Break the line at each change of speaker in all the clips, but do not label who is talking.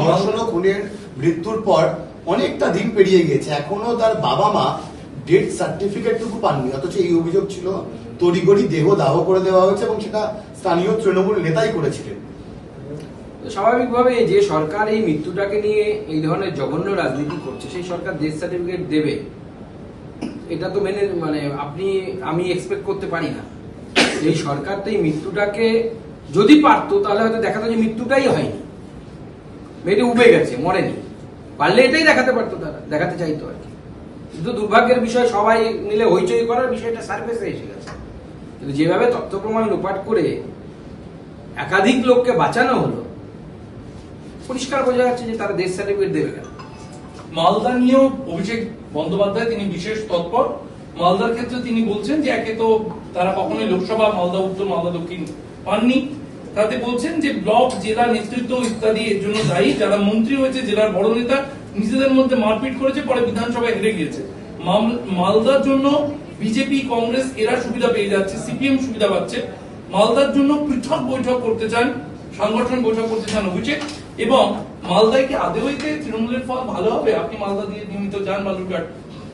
ধর্ষণ খুনের মৃত্যুর পর অনেকটা দিন পেরিয়ে গেছে। এখনও তার বাবা মা ডেথ সার্টিফিকেটটুকু পাননি। অথচ এই অভিযোগ ছিল তড়িগড়ি দেহ দাহ করে দেওয়া হয়েছে এবং সেটা স্থানীয় তৃণমূল নেতাই করেছিলেন।
স্বাভাবিকভাবে যে সরকার এই মৃত্যুটাকে নিয়ে এই ধরনের জঘন্য রাজনীতি করছে, সেই সরকার ডেথ সার্টিফিকেট দেবে। এটা তো মেনে মানে আপনি, আমি এক্সপেক্ট করতে পারি না। এই সরকার তো এই মৃত্যুটাকে যদি পারতো, তাহলে হয়তো দেখাতো যে মৃত্যুটাই হয়নি। মেয়েটি উবে গেছে, মরেনি। পারলে এটাই দেখাতে পারতো তারা, দেখাতে চাইতো আর কি। কিন্তু দুর্ভাগ্যের বিষয়, সবাই মিলে হইচই করার বিষয়টা সার্ফেসে এসে গেছে। কিন্তু যেভাবে তথ্য প্রমাণ লোপাট করে একাধিক লোককে বাঁচানো হলো, পরিষ্কার বোঝা যাচ্ছে যে তারা দেশ সার্টিফিকেট দেবে কেন।
মালদা নিয়েও অভিষেক বন্দ্যোপাধ্যায় তিনি বিশেষ তৎপর। মালদার ক্ষেত্রে তিনি বলছেন যে একে তো তারা কখনোই লোকসভা, মালদা উত্তর, মালদা দক্ষিণ পাননি। তাতে বলছেন যে ব্লক জেলা নেতৃত্ব ইত্যাদি এর জন্য দায়ী। যারা মন্ত্রী হয়েছে জেলার বড় নেতা নিজেদের মধ্যে মারপিট করেছে পরে বিধানসভায় হেরে গিয়েছে। মালদার জন্য বিজেপি কংগ্রেস এরা সুবিধা পেয়ে যাচ্ছে সিপিএম সুবিধা পাচ্ছে। মালদার জন্য পৃথক বৈঠক করতে চান সাংগঠনিক বৈঠক করতে চান অভিষেক। এবং মালদায় কি আদেওইতে তৃণমূলের ফল ভালো হবে। আপনি মালদা দিয়ে নিয়মিত যান বালুরঘাট।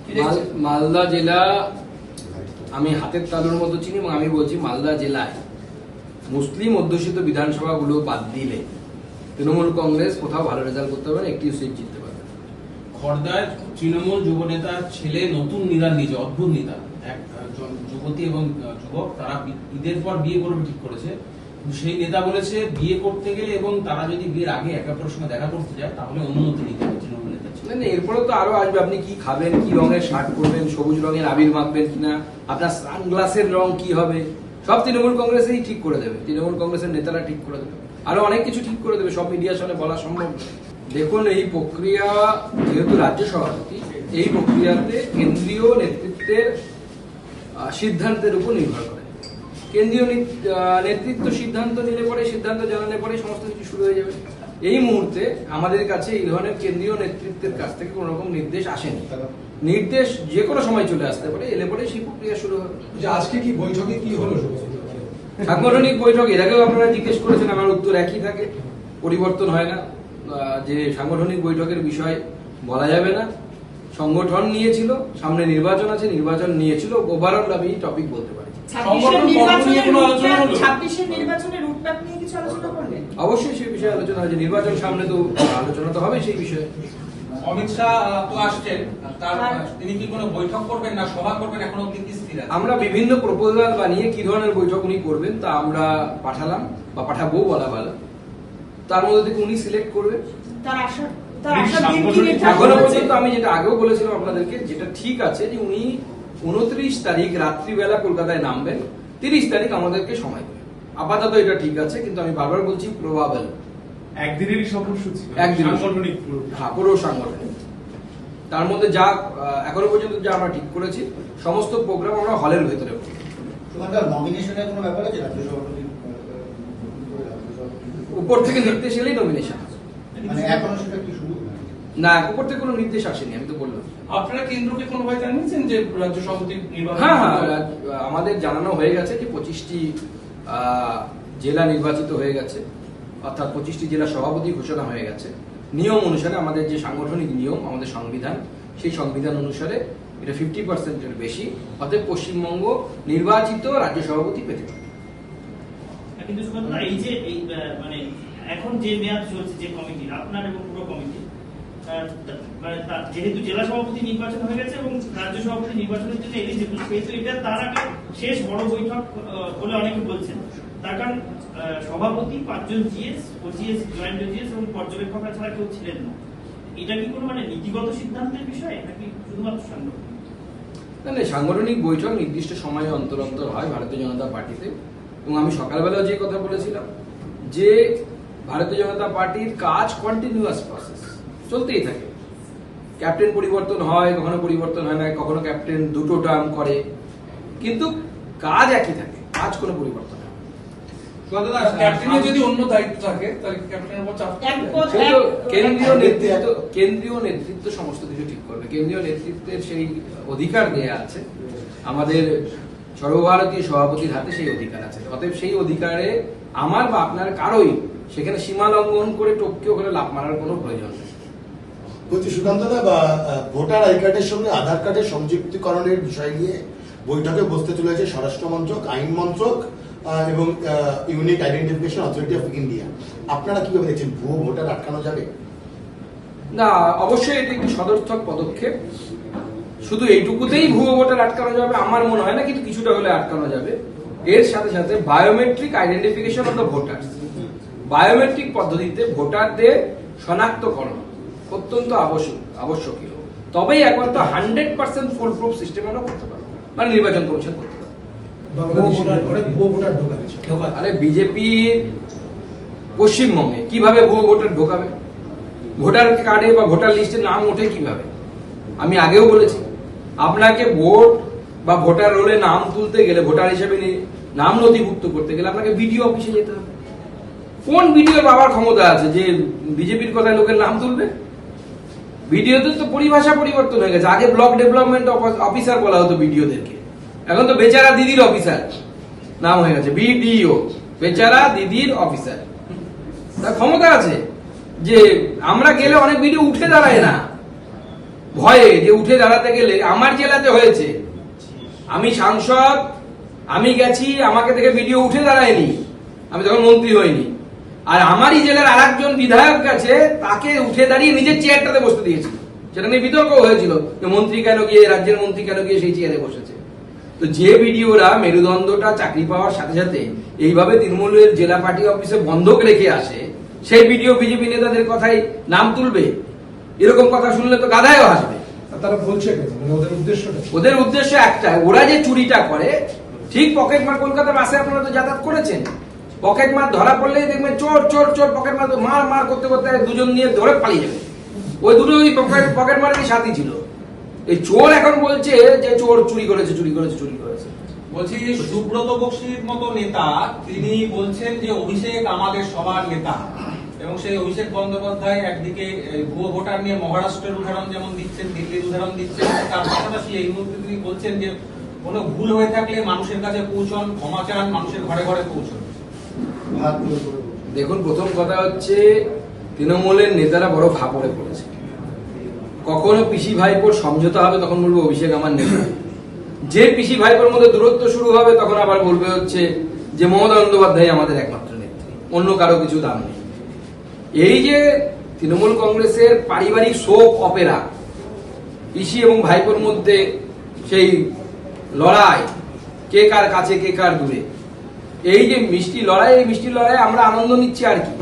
কি দেখছেন?
মাল- মালদা জেলা আমি হাতের তালুর মতো চিনি এবং আমি বলছি মালদা জেলায়। মুসলিম অধ্যুষিত বিধানসভাগুলো বাদ দিলে তৃণমূল কংগ্রেস কোথাও ভালো রেজাল্ট করতে পারবে না একটিও সিট জিততে পারবে না।
খর্দার তৃণমূল যুব নেতার ছেলে নতুন নিদান দিয়েছে অদ্ভুত নেতা একজন যুবতী এবং যুবক তারা ঈদের পর বিয়ে করবে ঠিক করেছে। সেই নেতা বলেছে বিয়ে করতে গেলে এবং তারা যদি বিয়ের আগে একে অপরের সঙ্গে দেখা করতে যায় তাহলে অনুমতি নিতে হবে তৃণমূল ছেলে।
না না এরপরে তো আরও আসবে। আপনি কি খাবেন কি রঙের শার্ট পরবেন সবুজ রঙের আবির মাখবেন কিনা? আপনার সানগ্লাসের রং কি হবে? সব তৃণমূল কংগ্রেসেই ঠিক করে দেবে। তৃণমূল কংগ্রেসের নেতারা ঠিক করে দেবে। আরও অনেক কিছু ঠিক করে দেবে, সব মিডিয়ার সামনে বলা সম্ভব দেখুন, এই প্রক্রিয়া যেহেতু রাজ্য সভাপতি, এই প্রক্রিয়াতে কেন্দ্রীয় নেতৃত্বের সিদ্ধান্তের উপর নির্ভর করে। কেন্দ্রীয় নেতৃত্ব সিদ্ধান্ত নিলে পরে, সিদ্ধান্ত জানালে পরে সমস্ত কিছু শুরু হয়ে যাবে। এই মুহূর্তে আমাদের কাছে এই ধরনের কেন্দ্রীয় নেতৃত্বের কাছ থেকে কোনো রকম নির্দেশ আসেনি। নির্দেশ যে কোনো সময় চলে আসতে পারে এলে পরে সেই প্রক্রিয়া শুরু হবে।
যে আজকে কি বৈঠকে কি হলো?
সাংগঠনিক বৈঠক এর আগেও আপনারা জিজ্ঞেস করেছেন আমার উত্তর একই থাকে পরিবর্তন হয় না। যে সাংগঠনিক বৈঠকের বিষয় বলা যাবে না। সংগঠন নিয়েছিল সামনে নির্বাচন আছে নির্বাচন নিয়েছিল ওভারঅল আমি টপিক বলতে পারি।
সংগঠন পর্ব নিয়ে কোনো আলোচনা হলো?
ছাব্বিশের নির্বাচনের রুটম্যাপ নিয়ে কিছু আলোচনা করলেন
অবশ্যই সেই বিষয়ে আলোচনা হয়েছে। নির্বাচন সামনে তো আলোচনা তো হবে সেই বিষয়ে।
অমিত শাহ তো আসছেন। তার তিনি কি কোনো বৈঠক করবেন না সভা করবেন? এখনও অব্দি কি স্থির
আমরা বিভিন্ন প্রপোজাল বানিয়ে কি ধরনের বৈঠক উনি করবেন তা আমরা পাঠালাম বা পাঠাবো বলা ভালো। তার মধ্যে থেকে উনি সিলেক্ট করবেন
তার আশা তার আশার দিন কি নির্ধারণ এখনও
পর্যন্ত আমি যেটা আগেও বলেছিলাম আপনাদেরকে যেটা ঠিক আছে যে উনি উনত্রিশ তারিখ রাত্রিবেলা কলকাতায় নামবেন তিরিশ তারিখ আমাদেরকে সময় দেবেন। আপাতত এটা ঠিক আছে কিন্তু আমি বারবার বলছি প্রবাবল
একদিনেরই সাংগঠনিক
হ্যাঁ পুরো সাংগঠনিক। তার মধ্যে যা এখনও পর্যন্ত যা আমরা ঠিক করেছি সমস্ত প্রোগ্রাম আমরা হলের ভেতরে করব।
নমিনেশনের কোনো ব্যাপার আছে?
উপর থেকে নির্দেশ এলেই নমিনেশন
মানে এখনও সেটা কি
না উপর থেকে কোনো নির্দেশ আসেনি আমি তো বললাম।
আপনারা কেন্দ্রকে কোনোভাবে জানিয়েছেন যে রাজ্য সভাপতি নির্বাচন
হ্যাঁ হ্যাঁ আমাদের জানানো হয়ে গেছে যে পঁচিশটি জেলা নির্বাচিত হয়ে গেছে। অর্থাৎ পঁচিশটি জেলা সভাপতি ঘোষণা হয়ে গেছে। নিয়ম অনুসারে আমাদের যে সাংগঠনিক নিয়ম আমাদের সংবিধান সেই সংবিধান অনুসারে এটা ফিফটি পার্সেন্টের বেশি। অতএব পশ্চিমবঙ্গ নির্বাচিত রাজ্য সভাপতি পেতে পারে।
কিন্তু এই যে মানে এখন যে মেয়াদ চলছে যে কমিটি আপনার এবং পুরো কমিটি যেহেতু জেলা সভাপতি নির্বাচন হয়ে গেছে এবং রাজ্য সভাপতি নির্বাচনের জন্য এলিজিবল সেহেতু এটা তার আগে শেষ বড় বৈঠক বলে অনেকে বলছেন। তার কারণ সভাপতি পাঁচজন জিএস ওজিএস জয়েন্ট ওজিএস এবং পর্যবেক্ষকরা ছাড়া কেউ ছিলেন না। এটা কি কোনো মানে নীতিগত সিদ্ধান্তের বিষয় নাকি শুধুমাত্র সাংগঠনিক?
না না, সাংগঠনিক বৈঠক নির্দিষ্ট সময়ে অন্তর অন্তর হয় ভারতীয় জনতা পার্টিতে। এবং আমি সকালবেলাও যে কথা বলেছিলাম, যে ভারতীয় জনতা পার্টির কাজ কন্টিনিউয়াস প্রসেস চলতেই থাকে। ক্যাপ্টেন পরিবর্তন হয় কখনো পরিবর্তন হয় না কখনো ক্যাপ্টেন দুটো টার্ম করে। কিন্তু কাজ একই থাকে কাজ কোনো পরিবর্তন হয়
যদি অন্য দায়িত্ব থাকে তাহলে ক্যাপ্টেনের উপর চাপ
এক
থাকবে?
পদ-
সেটা
এক-
কেন্দ্রীয় নেতৃত্ব কেন্দ্রীয় নেতৃত্ব সমস্ত কিছু ঠিক করবে। কেন্দ্রীয় নেতৃত্বের সেই অধিকার দেয়া আছে। আমাদের সর্বভারতীয় সভাপতির হাতে সেই অধিকার আছে। অতএব সেই অধিকারে আমার বা আপনার কারোই সেখানে সীমা লঙ্ঘন করে টপকে ওখানে লাভ মারার কোনো প্রয়োজন নেই।
বলছি সুকান্ত দা বা ভোটার আই কার্ডের সঙ্গে আধার কার্ডের সংযুক্তিকরণের বিষয় নিয়ে বৈঠকে বসতে চলেছে স্বরাষ্ট্র মন্ত্রক, আইন মন্ত্রক এবং unique identification authority of India. আপনারা কীভাবে দেখছেন, ভুয়ো ভোটার আটকানো যাবে?
না, অবশ্যই এটি একটি সদর্থক পদক্ষেপ। শুধু এইটুকুতেই ভুয়ো ভোটার আটকানো যাবে, আমার মনে হয় না, কিন্তু কিছুটা হলে আটকানো যাবে। এর সাথে সাথে biometric identification of the voter biometric পদ্ধতিতে ভোটারদের শনাক্তকরণ। অত্যন্ত আবশ্যক আবশ্যকীয়। তবেই একমাত্র hundred percent foolproof system আমরা করতে পারব। মানে নির্বাচন কমিশন করতে পারব। আরে বিজেপি পশ্চিমবঙ্গে কীভাবে ভুয়ো ভোটার ঢোকাবে? ভোটার কার্ডে বা ভোটার লিস্টে নাম ওঠে কীভাবে? আমি আগেও বলেছি আপনাকে ভোট বা ভোটার রোলে নাম তুলতে গেলে ভোটার হিসেবে নাম নথিভুক্ত করতে গেলে আপনাকে বিডিও অফিসে যেতে হবে। কোন বিডিও পাওয়ার ক্ষমতা আছে যে বিজেপির কথায় লোকের নাম তুলবে? ভিডিওতে তো পরিভাষা পরিবর্তন হয়ে গেছে। আগে ব্লক ডেভেলপমেন্ট অফিসার বলা হতো ভিডিওদেরকে। এখন তো বেচারা দিদির অফিসার নাম হয়ে গেছে। বিডিও। বেচারা দিদির অফিসার তার ক্ষমতা আছে যে আমরা গেলে অনেক ভিডিও উঠে দাঁড়ায় না। ভয়ে যে উঠে দাঁড়াতে গেলে আমার জেলাতে হয়েছে। আমি সাংসদ, আমি গেছি, আমাকে থেকে ভিডিও উঠে দাঁড়ায়নি। আমি তখন মন্ত্রী হইনি। আর আমারই জেলার আর একজন বিধায়ক গেছে তাকে উঠে দাঁড়িয়ে নিজের চেয়ারটাতে বসতে দিয়েছিল সেটা নিয়ে বিতর্ক হয়েছিল যে মন্ত্রী কেন গিয়ে রাজ্যের মন্ত্রী কেন গিয়ে সেই চেয়ারে বসেছে। তো যে ভিডিওরা মেরুদণ্ডটা চাকরি পাওয়ার সাথে সাথে এইভাবে তৃণমূলের জেলা পার্টি অফিসে বন্ধক রেখে আসে সেই ভিডিও বিজেপি নেতাদের কথাই নাম তুলবে? এরকম কথা শুনলে তো গাধায়ও হাসবে।
তারা বলছে মানে ওদের উদ্দেশ্যটা
ওদের উদ্দেশ্য একটা ওরা যে চুরিটা করে ঠিক পকেট মার কলকাতা বাসে আপনারা তো যাতায়াত করেছেন। পকেট মার ধরা পড়লেই দেখবেন চোর চোর চোর, পকেট মার মার মার করতে করতে দুজন নিয়ে ধরে পালিয়ে যাবে ওই দুটো ওই পকেট পকেট মারেরই সাথী ছিল। এই চোর এখন বলছে যে চোর চুরি করেছে চুরি করেছে চুরি করেছে।
বলছি সুব্রত বক্সির মতো নেতা, তিনি বলছেন যে অভিষেক আমাদের সবার নেতা। এবং সেই অভিষেক বন্দ্যোপাধ্যায় একদিকে ভুয়ো ভোটার নিয়ে মহারাষ্ট্রের উদাহরণ যেমন দিচ্ছেন, দিল্লির উদাহরণ দিচ্ছেন, তার পাশাপাশি এই মুহূর্তে তিনি বলছেন যে কোনো ভুল হয়ে থাকলে মানুষের কাছে পৌঁছন, ক্ষমা চান, মানুষের ঘরে ঘরে পৌঁছন।
দেখুন, প্রথম কথা হচ্ছে, তৃণমূলের নেতারা বড় ফাপড়ে পড়েছে। কখনো পিসি ভাইপোর সমঝোতা হবে, তখন বলবে অভিষেক আমার নেতা। যে পিসি ভাইপোর মধ্যে দূরত্ব শুরু হবে, তখন আবার বলবে হচ্ছে যে, মমতা বন্দ্যোপাধ্যায় আমাদের একমাত্র নেত্রী। অন্য কারও কিছু দাম নেই। এই যে তৃণমূল কংগ্রেসের পারিবারিক শোক অপেরা, পিসি এবং ভাইপোর মধ্যে সেই লড়াই, কে কার কাছে, কে কার দূরে এই যে মিষ্টি লড়াই এই মিষ্টি লড়াই আমরা আনন্দ নিচ্ছি আর কি।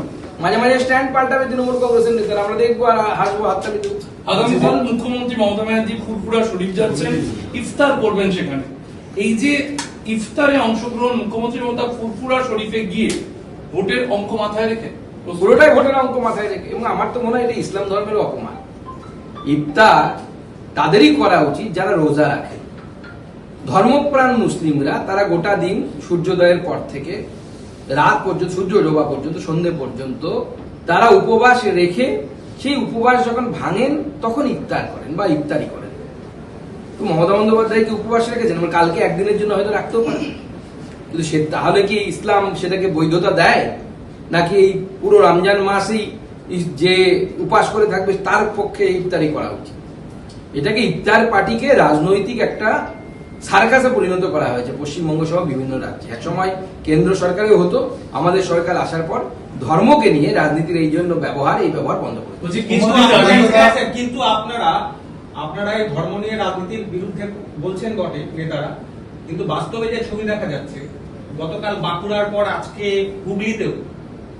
মাঝে মাঝে স্ট্যান্ড পাল্টাবে তৃণমূল কংগ্রেসের নেতারা আমরা দেখব আর হাসবো হাততালি দেবো
আগামীকাল মুখ্যমন্ত্রী মমতা ব্যানার্জি ফুরফুরা শরীফ যাচ্ছেন ইফতার করবেন সেখানে। এই যে ইফতারে অংশগ্রহণ মুখ্যমন্ত্রী মমতা ফুরফুরা শরীফে গিয়ে ভোটের অঙ্ক মাথায় রেখে?
পুরোটাই ভোটের অঙ্ক মাথায় রেখে। এবং আমার তো মনে হয় এটা ইসলাম ধর্মের অপমান। ইফতার তাদেরই করা উচিত যারা রোজা রাখে। ধর্মপ্রাণ মুসলিমরা তারা গোটা দিন সূর্যোদয়ের পর থেকে রাত পর্যন্ত, সূর্য ডোবা পর্যন্ত সন্ধে পর্যন্ত তারা উপবাস রেখে সেই উপবাস যখন ভাঙেন, তখন ইফতার করেন বা ইফতারি করেন। তো মমতা বন্দ্যোপাধ্যায় কি উপবাস রেখেছেন? মানে কালকে একদিনের জন্য হয়তো রাখতেও পারেন। কিন্তু সে তাহলে কি ইসলাম সেটাকে বৈধতা দেয়? নাকি এই পুরো রমজান মাসেই যে উপাস করে থাকবে, তার পক্ষে ইফতারি করা উচিত? এটাকে ইফতার পার্টিকে রাজনৈতিক একটা সার্কাসে পরিণত করা হয়েছে। পশ্চিমবঙ্গ সহ বিভিন্ন রাজ্যে। একসময় কেন্দ্র সরকারেও হতো। আমাদের সরকার আসার পর ধর্মকে নিয়ে রাজনীতির এই জন্য ব্যবহার এই ব্যবহার বন্ধ করে
কিন্তু আপনারা- আপনারা আপনারা এই ধর্ম নিয়ে রাজনীতির বিরুদ্ধে বলছেন বটে নেতারা। কিন্তু বাস্তবে যে ছবি দেখা যাচ্ছে গতকাল বাঁকুড়ার পর আজকে হুগলিতেও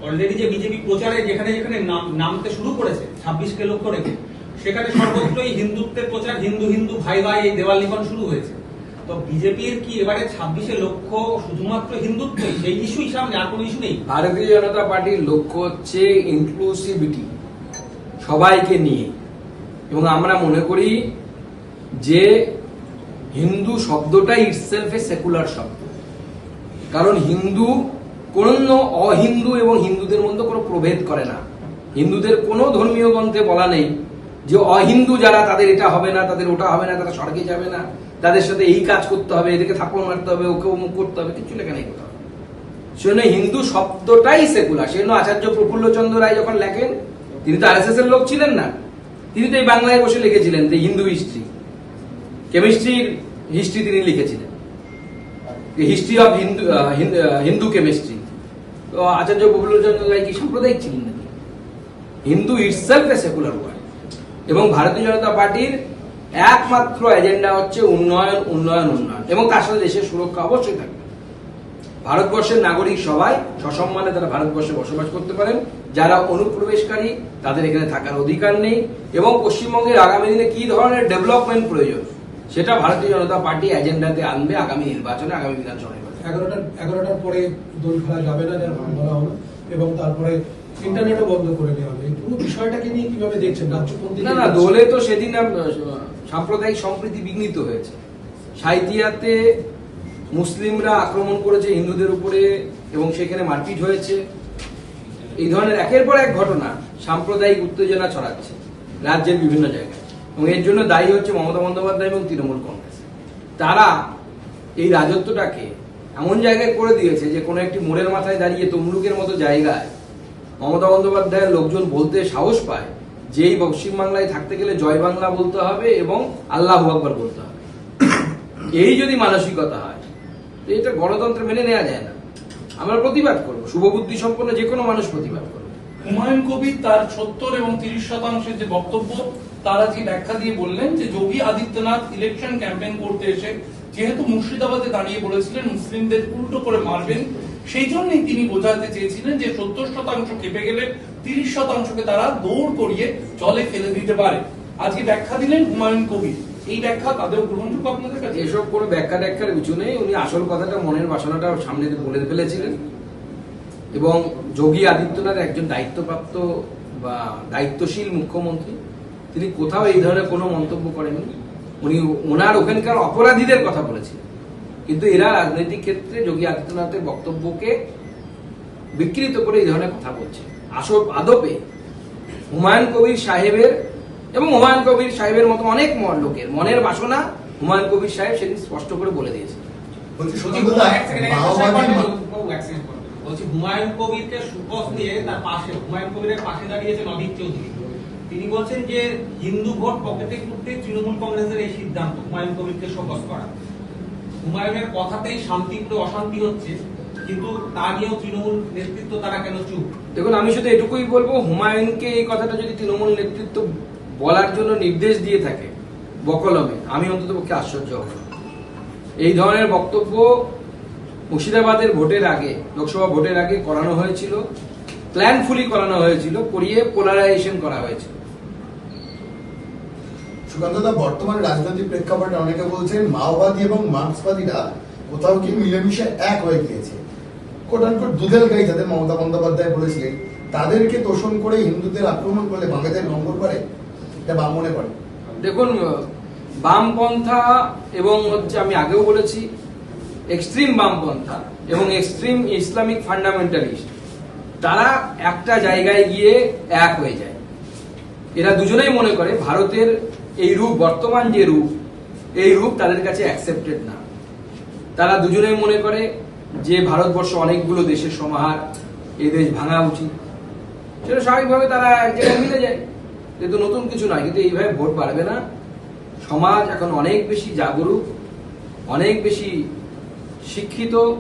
অলরেডি যে বিজেপি প্রচারে যেখানে যেখানে নাম- নামতে শুরু করেছে ছাব্বিশকে লক্ষ্য রেখে সেখানে সর্বত্রই হিন্দুত্বের প্রচার হিন্দু হিন্দু ভাই ভাই এই দেওয়াল লিখন শুরু হয়েছে। তো বিজেপির কি এবারে ছাব্বিশে লক্ষ্য শুধুমাত্র হিন্দুত্বই সেই ইস্যুই সামনে আর কোনো ইস্যু নেই?
ভারতীয় জনতা পার্টির লক্ষ্য হচ্ছে ইনক্লুসিভিটি সবাইকে নিয়ে। এবং আমরা মনে করি যে হিন্দু শব্দটাই ইটসেলফ এ সেকুলার শব্দ। কারণ হিন্দু কোন অহিন্দু এবং হিন্দুদের মধ্যে কোনো প্রভেদ করে না। হিন্দুদের কোনো ধর্মীয় গ্রন্থে বলা নেই যে অহিন্দু যারা, তাদের এটা হবে না, তাদের ওটা হবে না তারা স্বর্গে যাবে না। তাদের সাথে এই কাজ করতে হবে, এদেরকে থাপ্পড় মারতে হবে, ওকে অমুক করতে হবে কিছু লেখা নেই কোথাও। সেজন্য হিন্দু শব্দটাই সেকুলার সেজন্য আচার্য প্রফুল্লচন্দ্র রায় যখন লেখেন, তিনি তো আরএসএস এর লোক ছিলেন না। তিনি তো এই বাংলায় বসে লিখেছিলেন যে হিন্দু হিস্ট্রি কেমিস্ট্রির হিস্ট্রি তিনি লিখেছিলেন। History of Hindu Hindu chemistry তো আচার্য প্রফুল্লচন্দ্র রায় কি সাম্প্রদায়িক ছিলেন নাকি? Hindu itself a secular word এবং ভারতীয় জনতা পার্টির একমাত্র এজেন্ডা হচ্ছে উন্নয়ন উন্নয়ন উন্নয়ন। এবং তার সাথে দেশের সুরক্ষা অবশ্যই থাকবে। ভারতবর্ষের নাগরিক সবাই সসম্মানে তারা ভারতবর্ষে বসবাস করতে পারেন। যারা অনুপ্রবেশকারী, তাদের এখানে থাকার অধিকার নেই। এবং পশ্চিমবঙ্গের আগামী দিনে কি ধরনের ডেভেলপমেন্ট প্রয়োজন, সেটা ভারতীয় জনতা পার্টি এজেন্ডাতে আনবে আগামী নির্বাচনে, আগামী বিধানসভা নির্বাচনে।
এগারোটার এগারোটার পরে দোল খেলা যাবে না যেরকম বলা হলো এবং তারপরে ইন্টারনেটও বন্ধ করে দেওয়া হবে। পুরো বিষয়টাকে নিয়ে কীভাবে দেখছেন?
না না দোলে তো সেদিন সাম্প্রদায়িক সম্প্রীতি বিঘ্নিত হয়েছে। সাঁইথিয়াতে মুসলিমরা আক্রমণ করেছে হিন্দুদের উপরে এবং সেখানে মারপিট হয়েছে। এই ধরনের একের পর এক ঘটনা সাম্প্রদায়িক উত্তেজনা ছড়াচ্ছে রাজ্যের বিভিন্ন জায়গায়। এবং এর জন্য দায়ী হচ্ছে মমতা বন্দ্যোপাধ্যায় এবং তৃণমূল কংগ্রেস। তারা এই রাজত্বটাকে এমন জায়গায় করে দিয়েছে যে কোনো একটি মোড়ের মাথায় দাঁড়িয়ে তমলুকের মতো জায়গায় মমতা বন্দ্যোপাধ্যায়ের লোকজন বলতে সাহস পায় যে এই পশ্চিমবাংলায় থাকতে গেলে জয় বাংলা বলতে হবে এবং আল্লাহ আকবর বলতে হবে। এই যদি মানসিকতা হয় এটা গণতন্ত্র মেনে নেওয়া যায় না। আমরা প্রতিবাদ করব শুভবুদ্ধি সম্পন্ন যে কোনো মানুষ প্রতিবাদ করবে।
হুমায়ুন কবির তার সত্তর এবং তিরিশ শতাংশের যে বক্তব্য, তারা যে ব্যাখ্যা দিয়ে বললেন যে যোগী আদিত্যনাথ ইলেকশন ক্যাম্পেইন করতে এসে যেহেতু মুর্শিদাবাদে দাঁড়িয়ে বলেছিলেন, মুসলিমদের উল্টো করে মারবেন সেই জন্যই তিনি বোঝাতে চেয়েছিলেন যে সত্তর শতাংশ কেঁপে গেলে তিরিশ শতাংশকে তারা দৌড় করিয়ে জলে ফেলে দিতে পারে। আজকে ব্যাখ্যা দিলেন হুমায়ুন কবির। এই ব্যাখ্যা তাদের গ্রহণযোগ্য আপনাদের কাছে?
এসব কোনো ব্যাখ্যা ট্যাখ্যার কিছু নেই। উনি আসল কথাটা মনের বাসনাটা সামনে বলে ফেলেছিলেন। এবং যোগী আদিত্যনাথ একজন দায়িত্বপ্রাপ্ত বা দায়িত্বশীল মুখ্যমন্ত্রী। তিনি কোথাও এই ধরনের কোনো মন্তব্য করেননি। উনি ওনার ওখানকার অপরাধীদের কথা বলেছিলেন। কিন্তু এরা রাজনৈতিক ক্ষেত্রে যোগী আদিত্যনাথের বক্তব্যকে বিকৃত করে এই ধরনের কথা বলছে। আসল আদপে হুমায়ুন কবির সাহেবের এবং হুমায়ুন কবির সাহেবের মতো অনেক ম- লোকের মনের বাসনা হুমায়ুন কবির সাহেব সেদিন স্পষ্ট করে বলে দিয়েছে।
বলছি
হুমায়ুন কবিরকে সুপস দিয়ে তার পাশে হুমায়ুন কবিরের পাশে দাঁড়িয়েছে নবীন চৌধুরী। তিনি বলছেন যে হিন্দু ভোট পকেটে করতে তৃণমূল কংগ্রেসের এই সিদ্ধান্ত হুমায়ুন কবিরকে শোকস করা। হুমায়ুনের কথাতেই শান্তিপূর্ণ অশান্তি হচ্ছে, কিন্তু তা নিয়েও তৃণমূল নেতৃত্ব তারা কেন চুপ?
দেখুন, আমি শুধু এটুকুই বলব, হুমায়ুনকে এই কথাটা যদি তৃণমূল নেতৃত্ব বলার জন্য নির্দেশ দিয়ে থাকে, বকলমে, আমি অন্তত পক্ষে আশ্চর্য হব। এই ধরনের বক্তব্য মুর্শিদাবাদের ভোটের আগে, লোকসভা ভোটের আগে করানো হয়েছিল প্ল্যানফুলি করানো হয়েছিল, করিয়ে পোলারাইজেশন করা হয়েছিল
সুকান্তদা, বর্তমান রাজনৈতিক প্রেক্ষাপটে অনেকে বলছেন মাওবাদী এবং মার্ক্সবাদীরা কোথাও কি মিলেমিশে এক হয়ে গিয়েছে। কোটানকোট দুধেল গাই যাদের মমতা বন্দ্যোপাধ্যায় বলেছিলেন, তাদেরকে তোষণ করে হিন্দুদের আক্রমণ করলে বাঙালিদের নম্বর করে এটা বাম মনে করে
দেখুন, বামপন্থা এবং হচ্ছে আমি আগেও বলেছি এক্সট্রিম বামপন্থা এবং এক্সট্রিম ইসলামিক ফান্ডামেন্টালিস্ট তারা একটা জায়গায় গিয়ে এক হয়ে যায়। এরা দুজনেই মনে করে ভারতের এই রূপ, বর্তমান যে রূপ, এই রূপ তাদের কাছে অ্যাকসেপ্টেড না। তারা দুজনেই মনে করে যে ভারতবর্ষ অনেকগুলো দেশের সমাহার এই দেশ ভাঙা উচিত। সেটা স্বাভাবিকভাবে তারা এক জায়গায় মিলে যায়। কিন্তু নতুন কিছু নয়, কিন্তু এইভাবে ভোট বাড়বে না। সমাজ এখন অনেক বেশি জাগরুক, অনেক বেশি শিক্ষিত